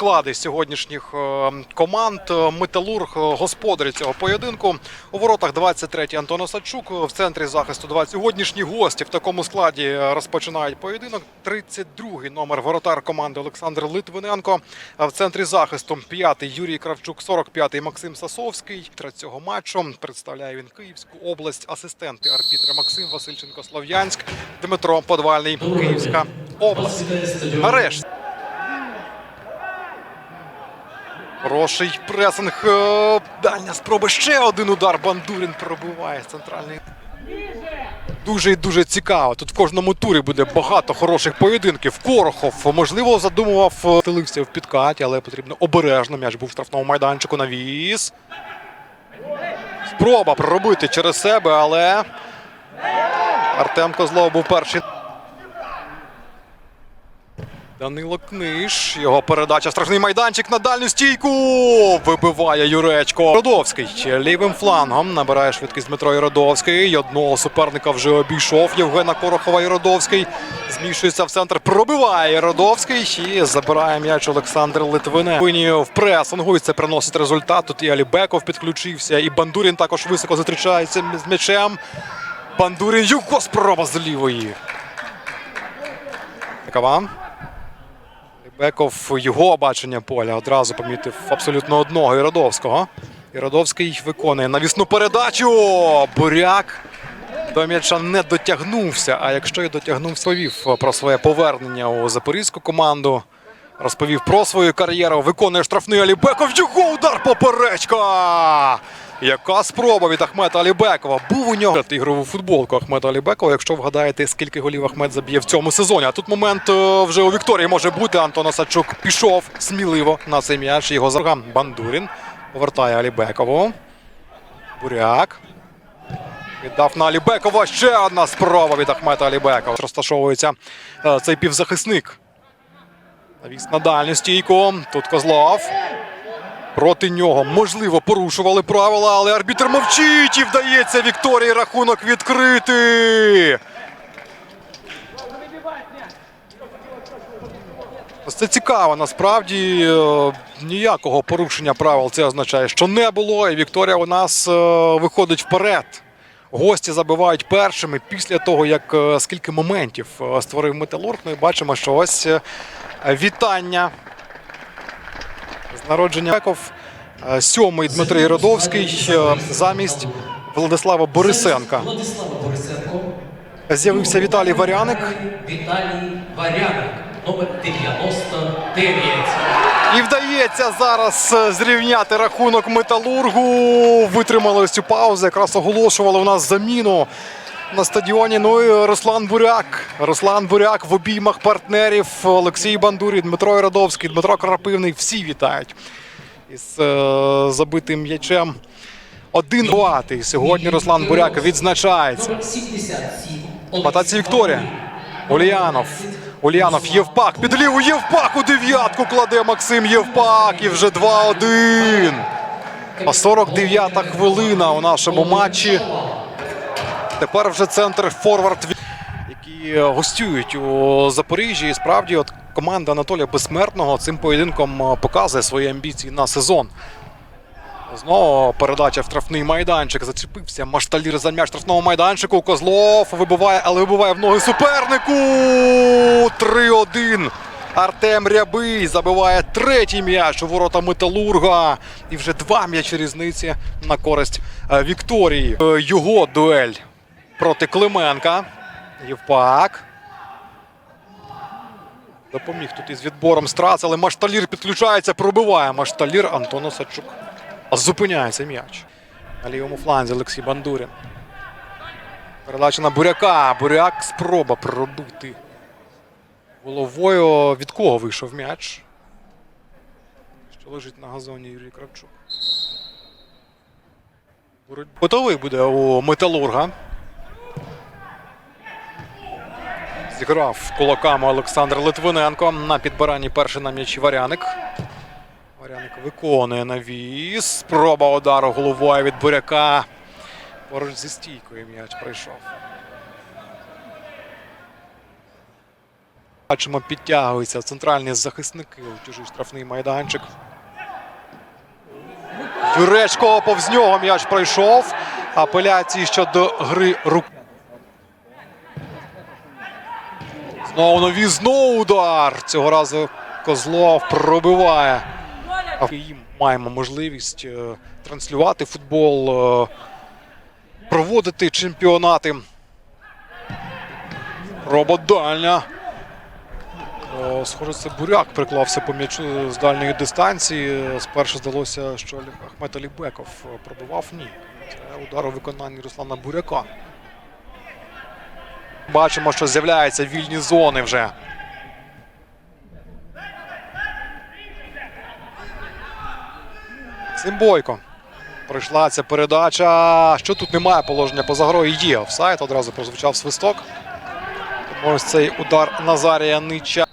склади сьогоднішніх е, команд. Металург, е, господарі цього поєдинку. У воротах 23-й Антон Осадчук, в центрі захисту 20. Сьогоднішні гості в такому складі е, розпочинають поєдинок. 32-й номер воротар команди Олександр Литвиненко. В центрі захисту 5-й Юрій Кравчук, 45-й Максим Сасовський. Цього матчу представляє він Київську область. Асистенти арбітра Максим Васильченко Слов'янськ, Дмитро Подвальний, Київська область. Нарешті. Хороший пресинг. Е, Дальня спроба. Ще один удар. Бандурін пробиває центральний. Дуже і дуже цікаво. Тут в кожному турі буде багато хороших поєдинків. Корохов, можливо, задумував е, в підкаті, але потрібно обережно. М'яч був в штрафному майданчику. Навіс. Спроба пробити через себе, але Артем Козлов був перший. Данило Книж. Його передача. Страшний майданчик на дальню стійку. Вибиває Юречко. Родовський лівим флангом набирає швидкість Дмитро Єродовський. І Одного суперника вже обійшов. Євгена Корохова Єродовський. Змішується в центр. Пробиває Єродовський. І забирає м'яч Олександр Литвине. Вині в пресингу. І це приносить результат. Тут і Алібеков підключився. І Бандурін також високо зустрічається з м'ячем. Бандурін. Його спроба з лівої. Такова. Беков його бачення поля одразу помітив абсолютно одного Іродовського. Іродовський виконує навісну передачу. Буряк до м'яча не дотягнувся. А якщо і дотягнувся, розповів про своє повернення у запорізьку команду. Розповів про свою кар'єру. Виконує штрафний Алібеков. Його удар поперечка. Яка спроба від Ахмета Алібекова. Був у нього ігрову футболку Ахмета Алібекова. Якщо вгадаєте, скільки голів Ахмед заб'є в цьому сезоні. А тут момент е, вже у Вікторії може бути. Антон Осадчук пішов сміливо на цей м'яч. Його за Бандурін повертає Алібекову. Буряк. Віддав на Алібекова. Ще одна спроба від Ахмета Алібекова. Розташовується е, цей півзахисник. Навіс на дальню стійку. Тут Козлов. Проти нього, можливо, порушували правила, але арбітр мовчить і вдається Вікторії рахунок відкрити. Це цікаво. Насправді е, ніякого порушення правил це означає, що не було. І Вікторія у нас е, виходить вперед. Гості забивають першими після того, як е, скільки моментів створив Металург. Ну і бачимо, що ось вітання народження Беков. Е, Сьомий Дмитрий Родовський е, замість Владислава Борисенка. З'явився Віталій Варяник. Віталій Варяник, номер 99. І вдається зараз е, зрівняти рахунок металургу. Витримали цю паузу. Якраз оголошували у нас заміну на стадіоні. Ну і Руслан Буряк. Руслан Буряк в обіймах партнерів. Олексій Бандурі, Дмитро Іродовський, Дмитро Крапивний. Всі вітають із е, забитим м'ячем. Один гуатий. Сьогодні Руслан Буряк відзначається. Номер 77. Патаці Вікторія. Ульянов. Ульянов Євпак. Під ліву Євпак у дев'ятку кладе Максим Євпак. І вже 2-1. А 49-та хвилина у нашому матчі. Тепер вже центр форвард, які гостюють у Запоріжжі. І справді, от команда Анатолія Безсмертного цим поєдинком показує свої амбіції на сезон. Знову передача в штрафний майданчик. Зачепився Машталір за м'яч штрафного майданчику. Козлов вибиває, але вибиває в ноги супернику. 3-1. Артем Рябий забиває третій м'яч у ворота Металурга. І вже два м'ячі різниці на користь е, Вікторії. Е, Його дуель проти Клименка. Євпак. Допоміг тут із відбором страц, але Машталір підключається, пробиває Машталір Антон Осадчук. Зупиняється м'яч. На лівому фланзі Олексій Бандурін. Передача на Буряка. Буряк спроба пробити. Головою від кого вийшов м'яч? Що лежить на газоні Юрій Кравчук. Готовий буде у Металурга. Зіграв кулаками Олександр Литвиненко. На підбиранні перший на м'ячі Варяник. Варяник виконує навіс. Спроба удару головою від буряка. Поруч зі стійкою м'яч прийшов. Бачимо, підтягуються центральні захисники у чужий штрафний майданчик. Юречко повз нього м'яч пройшов. Апеляції щодо гри рук. Нові знову удар. Цього разу Козлов пробиває. Їм маємо можливість е, транслювати футбол, е, проводити чемпіонати. Робот дальня. Схоже, це буряк приклався по м'ячу з дальньої дистанції. Спершу здалося, що Ахмет Алібеков е, пробивав. Ні. Це удар у виконанні Руслана Буряка. Бачимо, що з'являються вільні зони вже. Симбойко. Пройшла ця передача. Що тут немає положення поза грою? Є офсайд. Одразу прозвучав свисток. Ось цей удар Назарія Нича.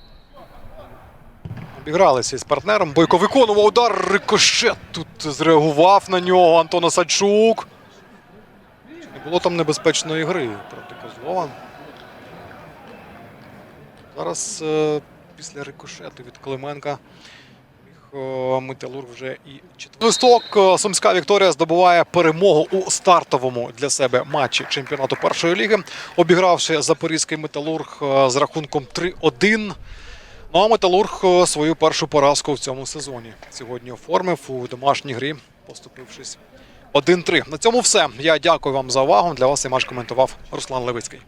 Обігралися із партнером. Бойко виконував удар. Рикошет тут зреагував на нього Антон Осадчук. Чи не було там небезпечної гри проти Козлова? Зараз е, після рикошету від Клименка е, Металург вже і четвертий. Листок е, Сумська Вікторія здобуває перемогу у стартовому для себе матчі чемпіонату першої ліги, обігравши запорізький металург з рахунком 3-1. Ну а металург свою першу поразку в цьому сезоні сьогодні оформив у домашній грі, поступившись 1-3. На цьому все. Я дякую вам за увагу. Для вас матч коментував Руслан Левицький.